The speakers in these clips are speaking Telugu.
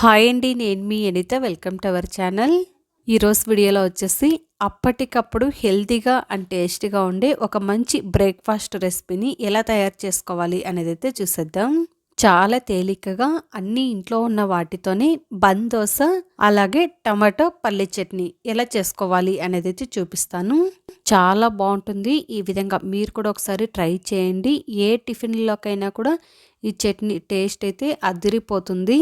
హాయ్ అండి నేను మీ Anitha. Welcome to our channel. ఈరోజు వీడియోలో వచ్చేసి అప్పటికప్పుడు హెల్తీగా అండ్ టేస్టీగా ఉండే ఒక మంచి బ్రేక్ఫాస్ట్ రెసిపీని ఎలా తయారు చేసుకోవాలి అనేది అయితే చూసేద్దాం. చాలా తేలికగా అన్ని ఇంట్లో ఉన్న వాటితోనే బన్ దోశ అలాగే టమాటో పల్లి చట్నీ ఎలా చేసుకోవాలి అనేది అయితే చూపిస్తాను. చాలా బాగుంటుంది. ఈ విధంగా మీరు కూడా ఒకసారి ట్రై చేయండి. ఏ టిఫిన్లోకైనా కూడా ఈ చట్నీ టేస్ట్ అయితే అదిరిపోతుంది.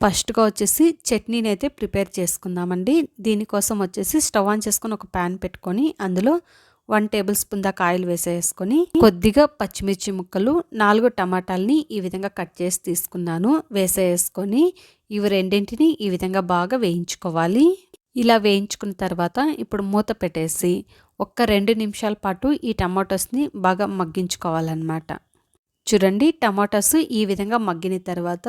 ఫస్ట్గా వచ్చేసి చట్నీని అయితే ప్రిపేర్ చేసుకుందామండి. దీనికోసం వచ్చేసి స్టవ్ ఆన్ చేసుకొని ఒక ప్యాన్ పెట్టుకొని అందులో వన్ టేబుల్ స్పూన్ దాకా ఆయిల్ వేసేసుకొని కొద్దిగా పచ్చిమిర్చి ముక్కలు నాలుగు టమాటాలని ఈ విధంగా కట్ చేసి తీసుకున్నాను. వేసేసుకొని ఇవి రెండింటిని ఈ విధంగా బాగా వేయించుకోవాలి. ఇలా వేయించుకున్న తర్వాత ఇప్పుడు మూత పెట్టేసి ఒక్క రెండు నిమిషాల పాటు ఈ టమాటోస్ని బాగా మగ్గించుకోవాలన్నమాట. చూడండి టమాటోస్ ఈ విధంగా మగ్గిన తర్వాత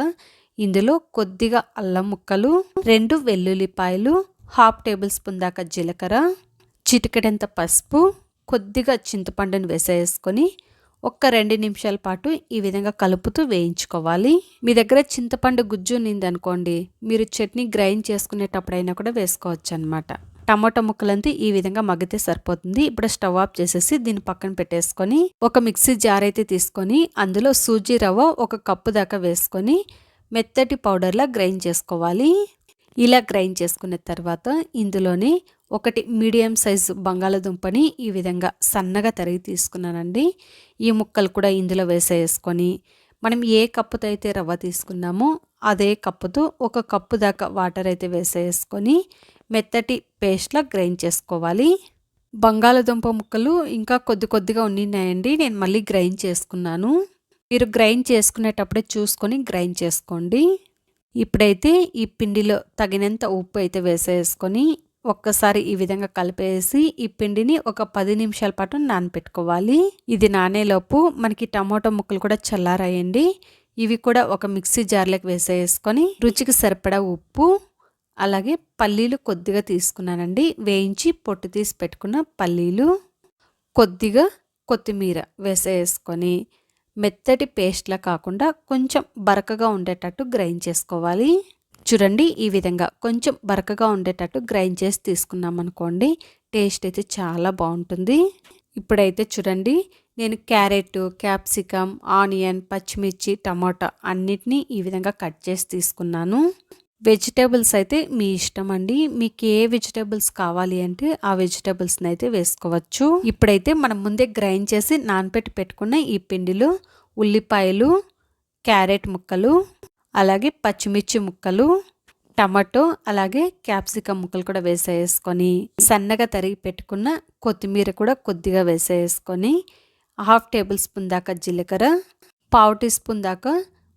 ఇందులో కొద్దిగా అల్లం ముక్కలు రెండు వెల్లుల్లిపాయలు హాఫ్ టేబుల్ స్పూన్ దాకా జీలకర్ర చిటికెడంత పసుపు కొద్దిగా చింతపండును వేసేసుకొని ఒక్క రెండు నిమిషాల పాటు ఈ విధంగా కలుపుతూ వేయించుకోవాలి. మీ దగ్గర చింతపండు గుజ్జు ఉన్నింది అనుకోండి మీరు చట్నీ గ్రైండ్ చేసుకునేటప్పుడైనా కూడా వేసుకోవచ్చు అనమాట టమాటో ముక్కలంతా ఈ విధంగా మగ్గితే సరిపోతుంది. ఇప్పుడు స్టవ్ ఆఫ్ చేసేసి దీన్ని పక్కన పెట్టేసుకొని ఒక మిక్సీ జార్ అయితే తీసుకొని అందులో సూజీ రవ్వ ఒక కప్పు దాకా వేసుకొని మెత్తటి పౌడర్లా గ్రైండ్ చేసుకోవాలి. ఇలా గ్రైండ్ చేసుకున్న తర్వాత ఇందులోనే ఒకటి మీడియం సైజు బంగాళదుంపని ఈ విధంగా సన్నగా తరిగి తీసుకున్నానండి. ఈ ముక్కలు కూడా ఇందులో వేసేసుకొని మనం ఏ కప్పుతో అయితే రవ్వ తీసుకున్నామో అదే కప్పుతో ఒక కప్పు దాకా వాటర్ అయితే వేసేసుకొని మెత్తటి పేస్ట్లా గ్రైండ్ చేసుకోవాలి. బంగాళదుంప ముక్కలు ఇంకా కొద్ది కొద్దిగా ఉన్నాయండి నేను మళ్ళీ గ్రైండ్ చేసుకున్నాను. మీరు గ్రైండ్ చేసుకునేటప్పుడే చూసుకొని గ్రైండ్ చేసుకోండి. ఇప్పుడైతే ఈ పిండిలో తగినంత ఉప్పు అయితే వేసేసుకొని ఒక్కసారి ఈ విధంగా కలిపేసి ఈ పిండిని ఒక పది నిమిషాల పాటు నానపెట్టుకోవాలి. ఇది నానేలోపు మనకి టమాటో ముక్కలు కూడా చల్లారాయండి. ఇవి కూడా ఒక మిక్సీ జార్లోకి వేసేసుకొని రుచికి సరిపడా ఉప్పు అలాగే పల్లీలు కొద్దిగా తీసుకున్నానండి. వేయించి పొట్టు తీసి పెట్టుకున్న పల్లీలు కొద్దిగా కొత్తిమీర వేసేసుకొని మెత్తటి పేస్ట్లా కాకుండా కొంచెం బరకగా ఉండేటట్టు గ్రైండ్ చేసుకోవాలి. చూడండి ఈ విధంగా కొంచెం బరకగా ఉండేటట్టు గ్రైండ్ చేసి తీసుకున్నాం అనుకోండి టేస్ట్ అయితే చాలా బాగుంటుంది. ఇప్పుడైతే చూడండి నేను క్యారెట్ క్యాప్సికమ్ ఆనియన్ పచ్చిమిర్చి టమాటా అన్నిటినీ ఈ విధంగా కట్ చేసి తీసుకున్నాను. వెజిటేబుల్స్ అయితే మీ ఇష్టం అండి. మీకు ఏ వెజిటేబుల్స్ కావాలి అంటే ఆ వెజిటేబుల్స్ని అయితే వేసుకోవచ్చు. ఇప్పుడైతే మనం ముందే గ్రైండ్ చేసి నానపెట్టి పెట్టుకున్న ఈ పిండిలో ఉల్లిపాయలు క్యారెట్ ముక్కలు అలాగే పచ్చిమిర్చి ముక్కలు టమాటో అలాగే క్యాప్సికమ్ ముక్కలు కూడా వేసేసుకొని సన్నగా తరిగి పెట్టుకున్న కొత్తిమీర కూడా కొద్దిగా వేసేసుకొని హాఫ్ టేబుల్ స్పూన్ దాకా జీలకర్ర పావు టీ స్పూన్ దాకా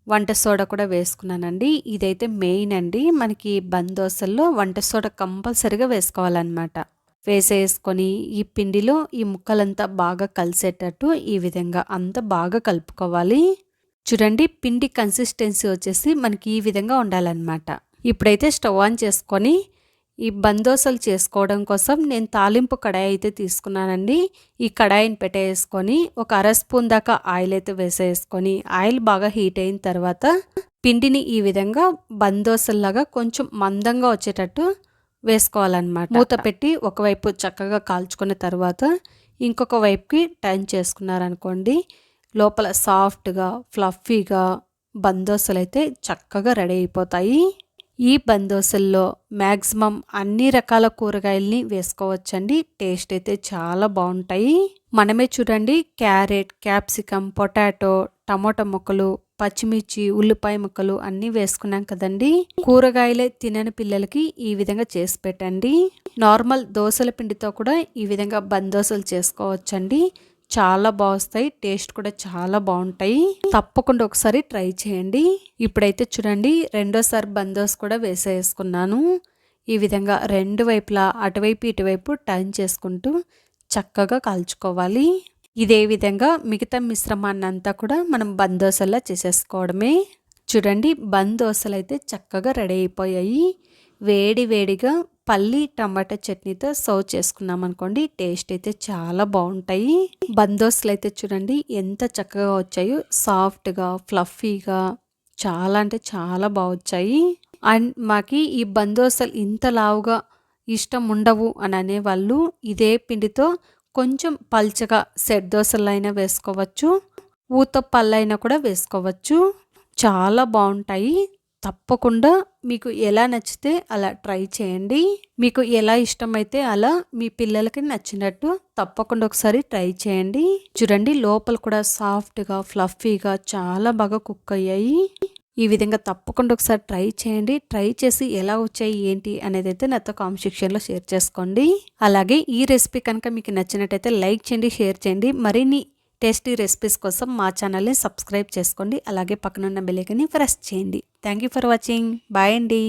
వంట సోడా కూడా వేసుకున్నానండి. ఇదైతే మెయిన్ అండి. మనకి బందోసల్లో వంట సోడా కంపల్సరిగా వేసుకోవాలన్నమాట. వేసేసుకొని ఈ పిండిలో ఈ ముక్కలంతా బాగా కలిసేటట్టు ఈ విధంగా అంతా బాగా కలుపుకోవాలి. చూడండి పిండి కన్సిస్టెన్సీ వచ్చేసి మనకి ఈ విధంగా ఉండాలన్నమాట. ఇప్పుడైతే స్టవ్ ఆన్ చేసుకొని ఈ బందోసలు చేసుకోవడం కోసం నేను తాలింపు కడాయి అయితే తీసుకున్నానండి. ఈ కడాయిని పెట్టేసుకొని ఒక అర స్పూన్ దాకా ఆయిల్ అయితే వేసేసుకొని ఆయిల్ బాగా హీట్ అయిన తర్వాత పిండిని ఈ విధంగా బందోసల్లాగా కొంచెం మందంగా వచ్చేటట్టు వేసుకోవాలన్నమాట. మూత పెట్టి ఒకవైపు చక్కగా కాల్చుకున్న తర్వాత ఇంకొక వైపుకి టర్న్ చేసుకున్నారనుకోండి లోపల సాఫ్ట్గా ఫ్లఫీగా బందోసలు అయితే చక్కగా రెడీ అయిపోతాయి. ఈ బందోసల్లో మ్యాక్సిమం అన్ని రకాల కూరగాయల్ని వేసుకోవచ్చండి. టేస్ట్ అయితే చాలా బాగుంటాయి. మనమే చూడండి క్యారెట్ క్యాప్సికమ్ పొటాటో టమాటో ముక్కలు పచ్చిమిర్చి ఉల్లిపాయ ముక్కలు అన్నీ వేసుకున్నాం కదండి. కూరగాయలే తినని పిల్లలకి ఈ విధంగా చేసి పెట్టండి. నార్మల్ దోశల పిండితో కూడా ఈ విధంగా బందోసలు చేసుకోవచ్చండి. చాలా బాగుస్తాయి టేస్ట్ కూడా చాలా బాగుంటాయి. తప్పకుండా ఒకసారి ట్రై చేయండి. ఇప్పుడైతే చూడండి రెండోసారి బందోస్ కూడా వేసేసుకున్నాను. ఈ విధంగా రెండు వైపులా అటువైపు ఇటువైపు టర్న్ చేసుకుంటూ చక్కగా కాల్చుకోవాలి. ఇదే విధంగా మిగతా మిశ్రమాన్ని అంతా కూడా మనం బందోసల్లా చేసేసుకోవడమే. చూడండి బందోసలు అయితే చక్కగా రెడీ అయిపోయాయి. వేడి వేడిగా పల్లి టమాటా చట్నీతో సర్వ్ చేసుకున్నాం అనుకోండి టేస్ట్ అయితే చాలా బాగుంటాయి. బందోస్లు అయితే చూడండి ఎంత చక్కగా వచ్చాయో సాఫ్ట్గా ఫ్లఫీగా చాలా అంటే చాలా బాగా వచ్చాయి. అండ్ మాకి ఈ బందోసలు ఇంత లావుగా ఇష్టం ఉండవు అని అనేవాళ్ళు ఇదే పిండితో కొంచెం పల్చగా సెట్ దోశలైనా వేసుకోవచ్చు ఊతో పళ్ళైనా కూడా వేసుకోవచ్చు. చాలా బాగుంటాయి. తప్పకుండా మీకు ఎలా నచ్చితే అలా ట్రై చేయండి. మీకు ఎలా ఇష్టమైతే అలా మీ పిల్లలకి నచ్చినట్టు తప్పకుండా ఒకసారి ట్రై చేయండి. చూడండి లోపల కూడా సాఫ్ట్గా ఫ్లఫీగా చాలా బాగా కుక్ అయ్యాయి. ఈ విధంగా తప్పకుండా ఒకసారి ట్రై చేయండి. ట్రై చేసి ఎలా వచ్చాయి ఏంటి అనేది అయితే నాతో కామెంట్ సెక్షన్లో షేర్ చేసుకోండి. అలాగే ఈ రెసిపీ కనుక మీకు నచ్చినట్టయితే లైక్ చేయండి షేర్ చేయండి. మరిన్ని టేస్టీ రెసిపీస్ కోసం మా ఛానల్ని సబ్స్క్రైబ్ చేసుకోండి. అలాగే పక్కనున్న బెల్లైకని ప్రెస్ చేయండి. Thank you for watching. Bye అండి.